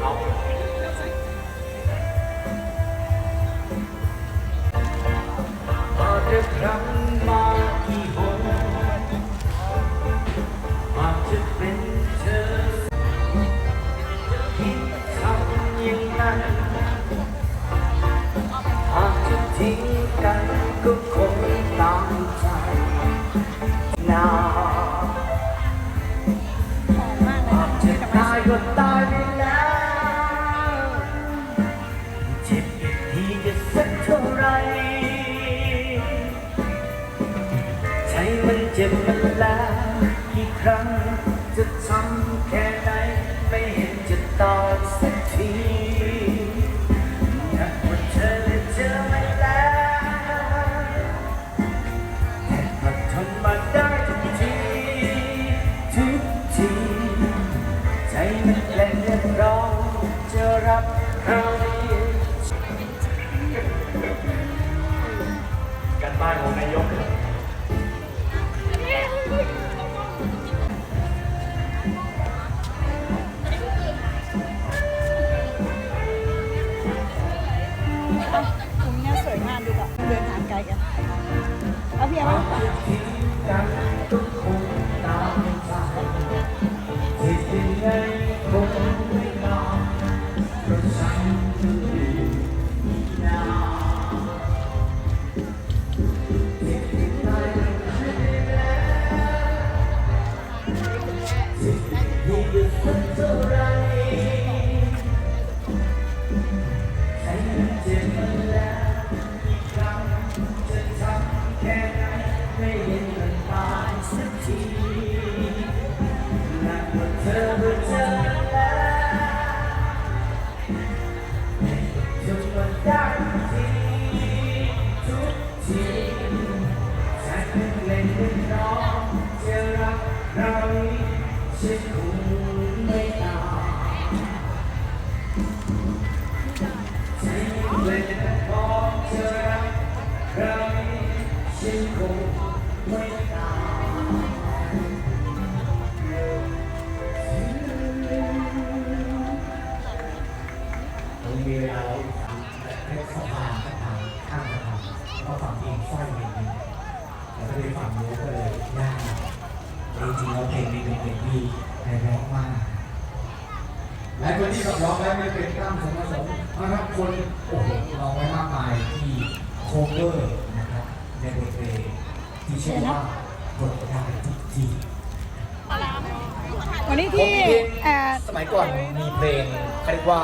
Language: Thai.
เอาอาจะครั้งมากี่หนอาจจะเป็นเธอที่ทำอย่างนั้นหากจะทิ้งกันก็คงตามใจนาหอากเลยหากจะตายก็ตาย จ็บมันแล้วกี่ครั้ง จะทำแค่ไหน ไม่เห็นจะตายสักทีอยากว่าเธอได้เจอมันแล้วแต่ก็ทนมาได้ทุกที ทุกที ใจมันแกล้งเรร้องจะรับเรากันบ้านของนายก นี้สวยมากดูแบบเดินทางไกลกันเอาเพียงว่าทิ้งกั รักเราฉันคงไม่ตายใจเล่นพอเธอรักใครฉันคงไม่ตายผมมีเวลาแล้วให้สะพานสะพานข้ามสะพานก็ฝั่งเองสร้อยเองแล้วก็ไปฝั่งนู้นก็เลย ริงๆแล้วเพลงนี้เป็นเพลงที่ไพเราะมากหลายคนที่ขับร้องแล้วไม่เป็นกล้ามสมผสมนะครับคนโอ้โหร้องไว้มากมายที่โคเวอร์นะครับในบทเพลงที่ชื่อว่าบทได้ทุกทีวันนี้ผมที่มีเพลงเอ่อสมัยก่อนมีเพลงเขาเรียกว่า